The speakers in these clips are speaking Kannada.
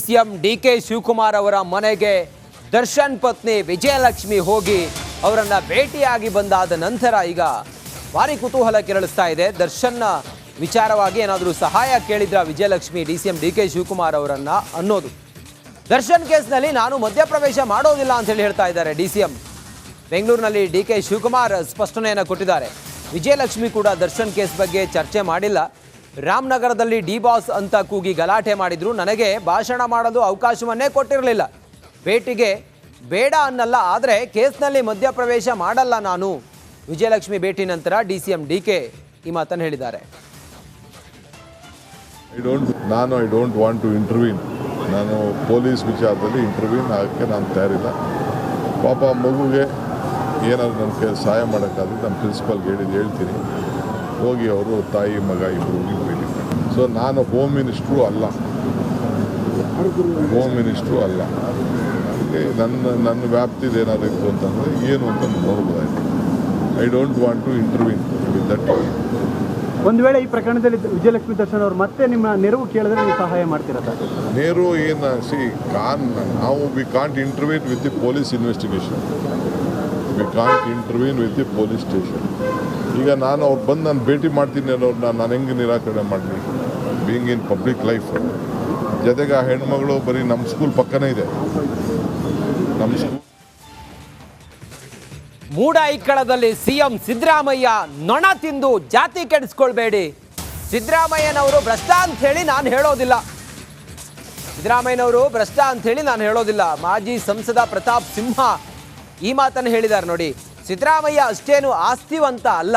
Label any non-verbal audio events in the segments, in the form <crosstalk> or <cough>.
ಸಿಎಂ ಡಿ ಕೆ ಶಿವಕುಮಾರ್ ಅವರ ಮನೆಗೆ ದರ್ಶನ್ ಪತ್ನಿ ವಿಜಯಲಕ್ಷ್ಮಿ ಹೋಗಿ ಅವರನ್ನ ಭೇಟಿಯಾಗಿ ಬಂದಾದ ನಂತರ ಈಗ ಭಾರಿ ಕುತೂಹಲ ಕೆರಳಿಸ್ತಾ ಇದೆ. ದರ್ಶನ್ನ ವಿಚಾರವಾಗಿ ಏನಾದರೂ ಸಹಾಯ ಕೇಳಿದ್ರ Vijayalakshmi D C M D K Shivakumar ಅವರನ್ನ ಅನ್ನೋದು? ದರ್ಶನ್ ಕೇಸ್ನಲ್ಲಿ ನಾನು ಮಧ್ಯಪ್ರವೇಶ ಮಾಡೋದಿಲ್ಲ ಅಂತ ಹೇಳಿ ಹೇಳ್ತಾ ಇದ್ದಾರೆ ಡಿ ಸಿ ಎಂ. ಬೆಂಗಳೂರಿನಲ್ಲಿ ಡಿ ಕೆ ಶಿವಕುಮಾರ್ ಸ್ಪಷ್ಟನೆಯನ್ನು ಕೊಟ್ಟಿದ್ದಾರೆ. ವಿಜಯಲಕ್ಷ್ಮಿ ಕೂಡ ದರ್ಶನ್ ಕೇಸ್ ಬಗ್ಗೆ ಚರ್ಚೆ ಮಾಡಿಲ್ಲ. ರಾಮನಗರದಲ್ಲಿ ಡಿ ಬಾಸ್ ಅಂತ ಕೂಗಿ ಗಲಾಟೆ ಮಾಡಿದ್ರು. ನನಗೆ ಭಾಷಣ ಮಾಡಲು ಅವಕಾಶವನ್ನೇ ಕೊಟ್ಟಿರಲಿಲ್ಲ. ಭೇಟಿಗೆ ಬೇಡ ಅನ್ನಲ್ಲ, ಆದರೆ ಕೇಸ್ನಲ್ಲಿ ಮಧ್ಯಪ್ರವೇಶ ಮಾಡಲ್ಲ ನಾನು. ವಿಜಯಲಕ್ಷ್ಮಿ ಭೇಟಿ ನಂತರ D C M D K ಈ ಮಾತನ್ನು ಹೇಳಿದ್ದಾರೆ. ಐ ಡೋಂಟ್ ನಾನು I don't want to intervene ನಾನು ಪೊಲೀಸ್ ವಿಚಾರದಲ್ಲಿ ಇಂಟರ್ವ್ಯೂನ್ ಆಗಕ್ಕೆ ನಾನು ತಯಾರಿಲ್ಲ. ಪಾಪ ಮಗುಗೆ ಏನಾದರೂ ನನಗೆ ಸಹಾಯ ಮಾಡೋಕ್ಕಾದ್ರೆ ನಾನು ಪ್ರಿನ್ಸಿಪಲ್ಗೆ ಹೇಳಿದ್ದು ಹೇಳ್ತೀನಿ. ಹೋಗಿ ಅವರು ತಾಯಿ ಮಗ ಇಬ್ಬರು ಹೋಗಿ ಸೊ ನಾನು ಹೋಮ್ ಮಿನಿಸ್ಟ್ರು ಅಲ್ಲ. ಹೋಮ್ ಮಿನಿಸ್ಟ್ರು ಅಲ್ಲ. ನನಗೆ ನನ್ನ ನನ್ನ ವ್ಯಾಪ್ತಿದು ಏನಾದ್ರು ಇತ್ತು ಅಂತಂದರೆ ಏನು ಅಂತ ನೋಡ್ಬೋದಾಯ್ತು. I don't want to intervene with that ಒಂದು ವೇಳೆ ಈ ಪ್ರಕರಣದಲ್ಲಿ ವಿಜಯಲಕ್ಷ್ಮಿ ದರ್ಶನ್ ಅವರು ಮತ್ತೆ ನಿಮ್ಮ ನೆರವು ಕೇಳಿದ್ರೆ ನೀವು ಸಹಾಯ ಮಾಡ್ತೀರಾ ನೆರವು ನೇರು ಏನು ಸಿ ಕಾನ್ ನಾವು we can't intervene with the police investigation we can't intervene with the police station ಈಗ ನಾನು ಅವ್ರು ಬಂದು ನಾನು ಭೇಟಿ ಮಾಡ್ತೀನಿ ಅನ್ನೋರನ್ನ ನಾನು ಹೆಂಗೆ ನಿರಾಕರಣೆ ಮಾಡಲಿ? ಬೀಯಿಂಗ್ ಇನ್ ಪಬ್ಲಿಕ್ ಲೈಫ್ ಜೊತೆಗೆ ಆ ಹೆಣ್ಮಗಳು ಬರೀ ನಮ್ಮ ಸ್ಕೂಲ್ ಪಕ್ಕನೇ ಇದೆ. ನಮ್ಮ ಸ್ಕೂಲ್ ಮೂಡ ಇಕ್ಕಳದಲ್ಲಿ ಸಿಎಂ ಸಿದ್ದರಾಮಯ್ಯ ನೊಣ ತಿಂದು ಜಾತಿ ಕೆಡಿಸ್ಕೊಳ್ಬೇಡಿ. ಸಿದ್ದರಾಮಯ್ಯನವರು ಭ್ರಷ್ಟ ಅಂತ ಹೇಳಿ ನಾನು ಹೇಳೋದಿಲ್ಲ. ಸಿದ್ದರಾಮಯ್ಯನವರು ಭ್ರಷ್ಟ ಅಂತ ಹೇಳಿ ನಾನು ಹೇಳೋದಿಲ್ಲ. ಮಾಜಿ ಸಂಸದ ಪ್ರತಾಪ್ ಸಿಂಹ ಈ ಮಾತನ್ನು ಹೇಳಿದ್ದಾರೆ ನೋಡಿ. ಸಿದ್ದರಾಮಯ್ಯ ಅಷ್ಟೇನು ಆಸ್ತಿವಂತ ಅಲ್ಲ.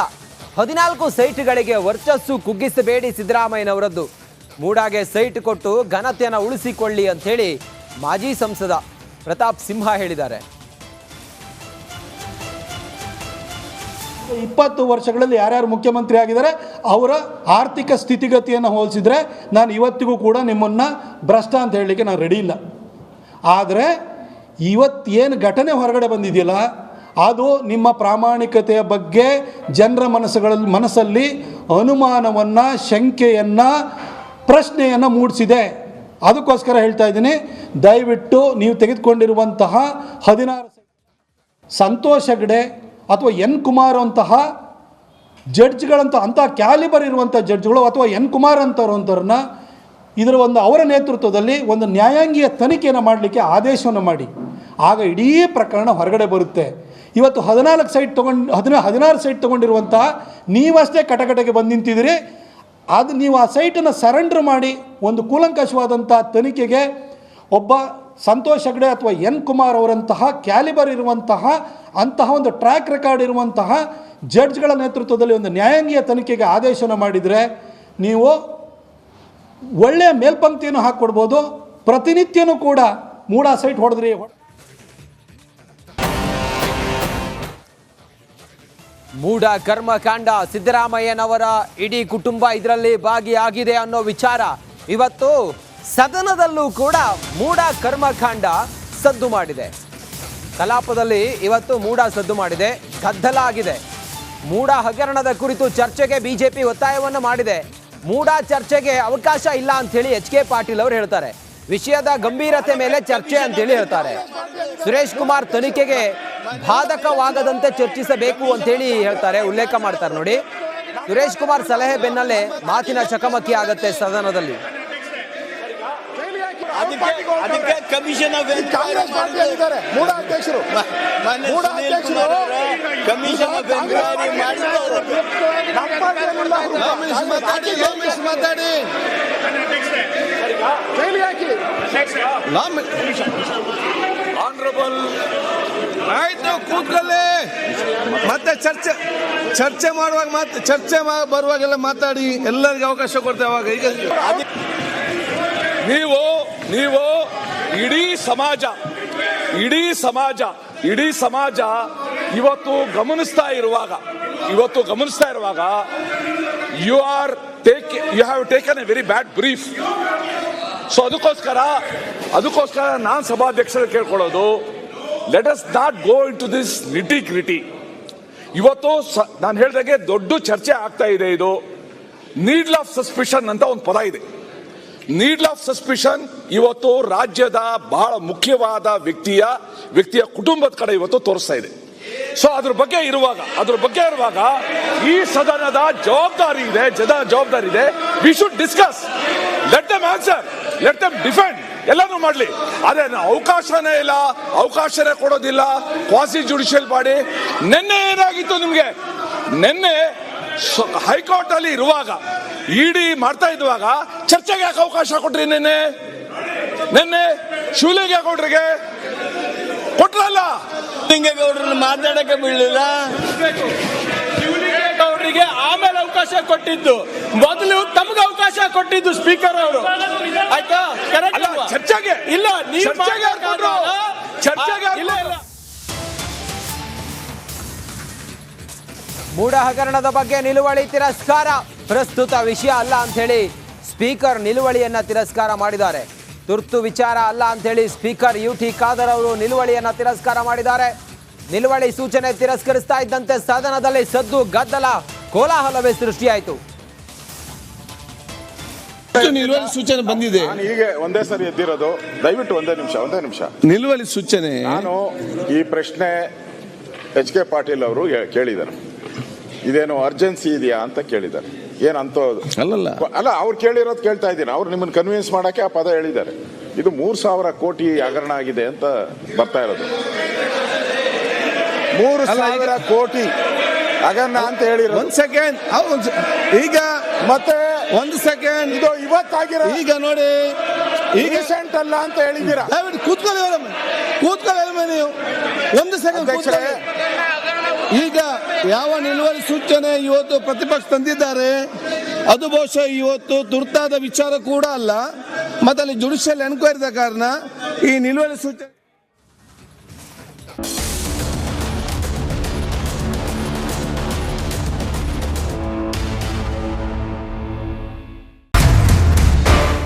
ಹದಿನಾಲ್ಕು ಸೈಟ್ಗಳಿಗೆ ವರ್ಚಸ್ಸು ಕುಗ್ಗಿಸಬೇಡಿ ಸಿದ್ದರಾಮಯ್ಯನವರದ್ದು. ಮೂಡಾಗೆ ಸೈಟ್ ಕೊಟ್ಟು ಘನತೆಯನ್ನು ಉಳಿಸಿಕೊಳ್ಳಿ ಅಂಥೇಳಿ ಮಾಜಿ ಸಂಸದ ಪ್ರತಾಪ್ ಸಿಂಹ ಹೇಳಿದ್ದಾರೆ. ಇಪ್ಪತ್ತು ವರ್ಷಗಳಲ್ಲಿ ಯಾರ್ಯಾರು ಮುಖ್ಯಮಂತ್ರಿ ಆಗಿದ್ದಾರೆ, ಅವರ ಆರ್ಥಿಕ ಸ್ಥಿತಿಗತಿಯನ್ನು ಹೋಲಿಸಿದರೆ ನಾನು ಇವತ್ತಿಗೂ ಕೂಡ ನಿಮ್ಮನ್ನು ಭ್ರಷ್ಟ ಅಂತ ಹೇಳಲಿಕ್ಕೆ ನಾನು ರೆಡಿ ಇಲ್ಲ. ಆದರೆ ಇವತ್ತೇನು ಘಟನೆ ಹೊರಗಡೆ ಬಂದಿದೆಯಲ್ಲ ಅದು ನಿಮ್ಮ ಪ್ರಾಮಾಣಿಕತೆಯ ಬಗ್ಗೆ ಜನರ ಮನಸ್ಸುಗಳಲ್ಲಿ, ಮನಸ್ಸಲ್ಲಿ ಅನುಮಾನವನ್ನು, ಶಂಕೆಯನ್ನು, ಪ್ರಶ್ನೆಯನ್ನು ಮೂಡಿಸಿದೆ. ಅದಕ್ಕೋಸ್ಕರ ಹೇಳ್ತಾ ಇದ್ದೀನಿ, ದಯವಿಟ್ಟು ನೀವು ತೆಗೆದುಕೊಂಡಿರುವಂತಹ ಹದಿನಾರು ಸಂತೋಷ್ ಹೆಗ್ಡೆ ಅಥವಾ ಎನ್ ಕುಮಾರ್ ಅಂತಹ ಜಡ್ಜ್ಗಳಂತ ಅಂಥ ಕ್ಯಾಲಿಬರ್ ಇರುವಂಥ ಜಡ್ಜ್ಗಳು ಅಥವಾ ಎನ್ ಕುಮಾರ್ ಅಂತವ್ರಂಥವ್ರನ್ನ ಇದರ ಒಂದು ಅವರ ನೇತೃತ್ವದಲ್ಲಿ ಒಂದು ನ್ಯಾಯಾಂಗೀಯ ತನಿಖೆಯನ್ನು ಮಾಡಲಿಕ್ಕೆ ಆದೇಶವನ್ನು ಮಾಡಿ. ಆಗ ಇಡೀ ಪ್ರಕರಣ ಹೊರಗಡೆ ಬರುತ್ತೆ. ಇವತ್ತು ಹದಿನಾಲ್ಕು ಸೈಟ್ ತೊಗೊಂಡು, ಹದಿನ, ಹದಿನಾರು ಸೈಟ್ ತೊಗೊಂಡಿರುವಂಥ ನೀವಷ್ಟೇ ಕಟಕಟಗೆ ಬಂದು ನಿಂತಿದ್ದೀರಿ. ಅದು ನೀವು ಆ ಸೈಟನ್ನು ಸರೆಂಡರ್ ಮಾಡಿ ಒಂದು ಕೂಲಂಕಷವಾದಂಥ ತನಿಖೆಗೆ ಒಬ್ಬ ಸಂತೋಷ್ ಹೆಗ್ಡೆ ಅಥವಾ ಎನ್ ಕುಮಾರ್ ಅವರಂತಹ ಕ್ಯಾಲಿಬರ್ ಇರುವಂತಹ, ಅಂತಹ ಒಂದು ಟ್ರ್ಯಾಕ್ ರೆಕಾರ್ಡ್ ಇರುವಂತಹ ಜಡ್ಜ್ಗಳ ನೇತೃತ್ವದಲ್ಲಿ ಒಂದು ನ್ಯಾಯಾಂಗೀಯ ತನಿಖೆಗೆ ಆದೇಶನ ಮಾಡಿದರೆ ನೀವು ಒಳ್ಳೆಯ ಮೇಲ್ಪಂಕ್ತಿಯನ್ನು ಹಾಕ್ಕೊಡ್ಬೋದು, ಪ್ರತಿನಿತ್ಯನೂ ಕೂಡ ಮೂಡ ಸೈಟ್ ಹೊಡೆದ್ರಿ. ಮೂಢ ಕರ್ಮಕಾಂಡ. ಸಿದ್ದರಾಮಯ್ಯನವರ ಇಡೀ ಕುಟುಂಬ ಇದರಲ್ಲಿ ಭಾಗಿಯಾಗಿದೆ ಅನ್ನೋ ವಿಚಾರ. ಇವತ್ತು ಸದನದಲ್ಲೂ ಕೂಡ ಮೂಢ ಕರ್ಮಕಾಂಡ ಸದ್ದು ಮಾಡಿದೆ. ಕಲಾಪದಲ್ಲಿ ಇವತ್ತು ಮೂಢ ಸದ್ದು ಮಾಡಿದೆ. ಗದ್ದಲ ಆಗಿದೆ ಮೂಢ ಹಗರಣದ ಕುರಿತು ಚರ್ಚೆಗೆ ಬಿಜೆಪಿ ಒತ್ತಾಯವನ್ನು ಮಾಡಿದೆ. ಮೂಢ ಚರ್ಚೆಗೆ ಅವಕಾಶ ಇಲ್ಲ ಅಂತೇಳಿ ಎಚ್ ಕೆ ಪಾಟೀಲ್ ಅವರು ಹೇಳ್ತಾರೆ. ವಿಷಯದ ಗಂಭೀರತೆ ಮೇಲೆ ಚರ್ಚೆ ಅಂತೇಳಿ ಹೇಳ್ತಾರೆ. ಸುರೇಶ್ ಕುಮಾರ್ ತನಿಖೆಗೆ ಬಾಧಕವಾಗದಂತೆ ಚರ್ಚಿಸಬೇಕು ಅಂತೇಳಿ ಹೇಳ್ತಾರೆ ಉಲ್ಲೇಖ ಮಾಡ್ತಾರೆ ನೋಡಿ. ಸುರೇಶ್ ಕುಮಾರ್ ಸಲಹೆ ಬೆನ್ನಲ್ಲೇ ಮಾತಿನ ಚಕಮಕಿ ಆಗತ್ತೆ ಸದನದಲ್ಲಿ. ಅದಕ್ಕೆ ಅದಕ್ಕೆ ಕಮಿಷನ್ ಆಫ್ ಕಾಂಗ್ರೆಸ್ ಪಾರ್ಟಿಯಲ್ಲಿದ್ದಾರೆ ಮೂಡ ಅಧ್ಯಕ್ಷರು. ಮೂಡ ಅಧ್ಯಕ್ಷರು ಕಮಿಷನ್ ಆಫ್ ಎನ್ಕ್ವೈರಿ ಮಾಡಿದ್ರು ನಮ್ಮ ಪಾರ್ಟಿಯಲ್ಲಿಲ್ಲ ಅವರು. ಮಾತಾಡಿ ರಮೇಶ್ ಮಾತಾಡಿ. ಜೈಲಿಗೆ ಹಾಕಿ. ಆನರಬಲ್ ಆಯ್ತು, ಕೂತ್ಕೊಳ್ಳಿ. ಮತ್ತೆ ಚರ್ಚೆ ಚರ್ಚೆ ಮಾಡುವಾಗ ಮತ್ತೆ ಚರ್ಚೆ ಬರುವಾಗೆಲ್ಲ ಮಾತಾಡಿ, ಎಲ್ಲರಿಗೂ ಅವಕಾಶ ಕೊಡ್ತೇವೆ ಅವಾಗ. ಈಗ ನೀವು ನೀವು ಇಡೀ ಸಮಾಜ ಇಡೀ ಸಮಾಜ ಇಡೀ ಸಮಾಜ ಇವತ್ತು ಗಮನಿಸ್ತಾ ಇರುವಾಗ, ಇವತ್ತು ಗಮನಿಸ್ತಾ ಇರುವಾಗ you are take you have taken a very bad brief so ಅದಕ್ಕೋಸ್ಕರ ಅದಕ್ಕೋಸ್ಕರ ನಾನು ಸಭಾಧ್ಯಕ್ಷರು ಕೇಳ್ಕೊಳ್ಳೋದು let us not go into this nitty gritty ಇವತ್ತು ನಾನು ಹೇಳಿದಾಗೆ ದೊಡ್ಡ ಚರ್ಚೆ ಆಗ್ತಾ ಇದೆ ಇದು. ನೀಡ್ಲ್ ಆಫ್ ಸಸ್ಪಿಷನ್ ಅಂತ ಒಂದು ಪದ ಇದೆ. ನೀಡ್ಲ್ ಆಫ್ ಸಸ್ಪಿಷನ್ ಇವತ್ತು ರಾಜ್ಯದ ಬಹಳ ಮುಖ್ಯವಾದ ವ್ಯಕ್ತಿಯ ವ್ಯಕ್ತಿಯ ಕುಟುಂಬದ ಕಡೆ ಇವತ್ತು ತೋರಿಸ್ತಾ ಇದೆ. ಸೊ ಅದ್ರ ಬಗ್ಗೆ ಇರುವಾಗ, ಅದ್ರ ಬಗ್ಗೆ ಇರುವಾಗ ಈ ಸದನದ ಜವಾಬ್ದಾರಿ ಇದೆ ಜನ ಜವಾಬ್ದಾರಿ ಇದೆ. We should discuss let them answer let them defend ಎಲ್ಲಾನು ಮಾಡ್ಲಿ. ಅದೇ ಅವಕಾಶನೇ ಇಲ್ಲ, ಅವಕಾಶನೇ ಕೊಡೋದಿಲ್ಲ. ಕ್ವಾಸಿ ಜುಡಿಷಿಯಲ್ ಬಾಡಿ ನಿನ್ನೆ ಏನಾಗಿತ್ತು ನಿಮ್ಗೆ? ನಿನ್ನೆ ಹೈಕೋರ್ಟ್ ಅಲ್ಲಿ ಇರುವಾಗ, ಇಡಿ ಮಾಡ್ತಾ ಇದ್ವಾಗ, ಚರ್ಚೆಗೆ ಯಾಕೆ ಅವಕಾಶ ಕೊಟ್ರಿ ನಿನ್ನೆ? ನಿನ್ನೆ ಶಿವಲಿಂಗೇಗೌಡರಿಗೆ ಕೊಟ್ರಲ್ಲ. ಗೌಡ್ರನ್ನ ಮಾತಾಡಕ್ಕೆ ಬೀಳಲಿಲ್ಲ ಅವರಿಗೆ ಆಮೇಲೆ ಅವಕಾಶ ಕೊಟ್ಟಿದ್ದು. ಮೊದಲು ತಮಗೆ ಅವಕಾಶ ಕೊಟ್ಟಿದ್ದು ಸ್ಪೀಕರ್ ಅವರು. ಆಯ್ತಾ? ಕರೆಕ್ಟ್ ಚರ್ಚೆಗೆ. ಇಲ್ಲ ನೀವು ಚರ್ಚೆಗೆ ಇಲ್ಲ ಮೂಢ ಹಗರಣದ ಬಗ್ಗೆ ನಿಲುವಳಿ ತಿರಸ್ಕಾರ. ಪ್ರಸ್ತುತ ವಿಷಯ ಅಲ್ಲ ಅಂತ ಹೇಳಿ ಸ್ಪೀಕರ್ ನಿಲುವಳಿಯನ್ನ ತಿರಸ್ಕಾರ ಮಾಡಿದ್ದಾರೆ. ತುರ್ತು ವಿಚಾರ ಅಲ್ಲ ಅಂತ ಹೇಳಿ ಸ್ಪೀಕರ್ ಯು ಟಿ ಖಾದರ್ ಅವರು ನಿಲುವಳಿಯನ್ನ ತಿರಸ್ಕಾರ ಮಾಡಿದ್ದಾರೆ. ನಿಲುವಳಿ ಸೂಚನೆ ತಿರಸ್ಕರಿಸ್ತಾ ಇದ್ದಂತೆ ಸದನದಲ್ಲಿ ಸದ್ದು ಗದ್ದಲ. ಕೋಲಾಹಲವೇ ಸೃಷ್ಟಿಯಾಯಿತು. ನಿಲುವಳಿ ಸೂಚನೆ ಬಂದಿದೆ. ನಾನು ಹೀಗೆ ಒಂದೇ ಸರಿ ಎದ್ದಿರೋದು ದಯವಿಟ್ಟು ಒಂದೇ ನಿಮಿಷ ಒಂದೇ ನಿಮಿಷ. ನಿಲುವಳಿ ಸೂಚನೆ. ನಾನು ಈ ಪ್ರಶ್ನೆ ಎಚ್ ಕೆ ಪಾಟೀಲ್ ಅವರು ಕೇಳಿದರು ಇದೇನು ಅರ್ಜೆನ್ಸಿ ಇದೆಯಾ ಅಂತ ಕೇಳಿದ್ದಾರೆ. ಏನಂತ ಅಲ್ಲಲ್ಲ. ಅಲ್ಲ ಅವ್ರು ಕೇಳಿರೋದು ಕೇಳ್ತಾ ಇದ್ದೀನಿ. ಅವ್ರು ನಿಮ್ಮನ್ನು ಕನ್ವಿನ್ಸ್ ಮಾಡಕ್ಕೆ ಆ ಪದ ಹೇಳಿದ್ದಾರೆ. ಇದು ಮೂರು ಸಾವಿರ ಕೋಟಿ ಹಗರಣ ಆಗಿದೆ ಅಂತ ಬರ್ತಾ ಇರೋದು. ಮೂರು ಸಾವಿರ ಕೋಟಿ. ಹಗರಣ ಅಂತ ಹೇಳಿ ಒಂದ್ ಸೆಕೆಂಡ್ ಈಗ ಮತ್ತೆ ಒಂದು ಸೆಕೆಂಡ್ ಇದು ಇವತ್ತಾಗಿರೋ ಈಗ ನೋಡಿ ಈಗ ರೀಸೆಂಟ್ ಅಲ್ಲ ಅಂತ ಹೇಳಿದ್ದೀರಾ? ಕೂತ್ಕೊಳ್ಳಿ ಕೂತ್ಕೊಳ್ಳಿ ನೀವು. ಒಂದು ಸೆಕೆಂಡ್. ಈಗ ಯಾವ ನಿಲುವಳಿ ಸೂಚನೆ ಇವತ್ತು ಪ್ರತಿಪಕ್ಷ ತಂದಿದ್ದಾರೆ ಅದು ಬಹುಶಃ ಇವತ್ತು ತುರ್ತಾದ ವಿಚಾರ ಕೂಡ ಅಲ್ಲ. ಮತ್ತೆ ಅಲ್ಲಿ ಜುಡಿಷಿಯಲ್ ಎನ್ಕ್ವೈರಿದ ಕಾರಣ ಈ ನಿಲುವಳಿ ಸೂಚನೆ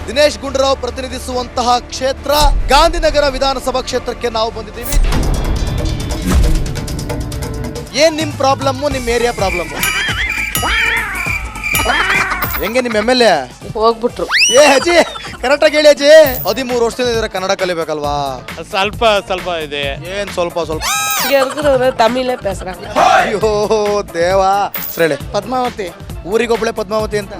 ದಿನೇಶ್ ಗುಂಡೂರಾವ್ ಪ್ರತಿನಿಧಿಸುವಂತಹ ಕ್ಷೇತ್ರ ಗಾಂಧಿನಗರ ವಿಧಾನಸಭಾ ಕ್ಷೇತ್ರಕ್ಕೆ ನಾವು ಬಂದಿದ್ದೀವಿ. ಏನ್ ನಿಮ್ ಪ್ರಾಬ್ಲಮ್ ನಿಮ್ ಏರಿಯಾ ಪ್ರಾಬ್ಲಮ್ ಹೆಂಗೆ ನಿಮ್ ಎಂ ಎಲ್ ಎ? ಹೋಗ್ಬಿಟ್ರು. ಏ ಅಜಿ ಕರೆಕ್ಟ್ ಆಗಿ ಹೇಳಿ ಅಜಿ ಹದಿಮೂರು ವರ್ಷದಿಂದ ಇದ್ರೆ ಕನ್ನಡ ಕಲಿಬೇಕಲ್ವಾ? ಸ್ವಲ್ಪ ಸ್ವಲ್ಪ ಇದೆ. ಏನ್ ಸ್ವಲ್ಪ ಸ್ವಲ್ಪ? ತಮಿಳೇ ಬೇಸರ ಅಯ್ಯೋ ದೇವಾ. ಹೇಳಿ. ಪದ್ಮಾವತಿ. ಊರಿಗೊಬ್ಳೆ ಪದ್ಮಾವತಿ ಅಂತ?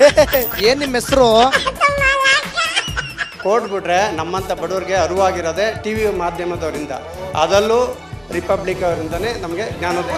<laughs> ಏನ್ ನಿಮ್ಮ ಹೆಸರು? <laughs> ಕೊಟ್ಬಿಟ್ರೆ ನಮ್ಮಂಥ ಬಡವರಿಗೆ ಅರಿವಾಗಿರೋದೇ ಟಿ ವಿ ಮಾಧ್ಯಮದವರಿಂದ. ಅದರಲ್ಲೂ ರಿಪಬ್ಲಿಕ್ ಅವರಿಂದನೇ ನಮಗೆ ಜ್ಞಾನೋದಯ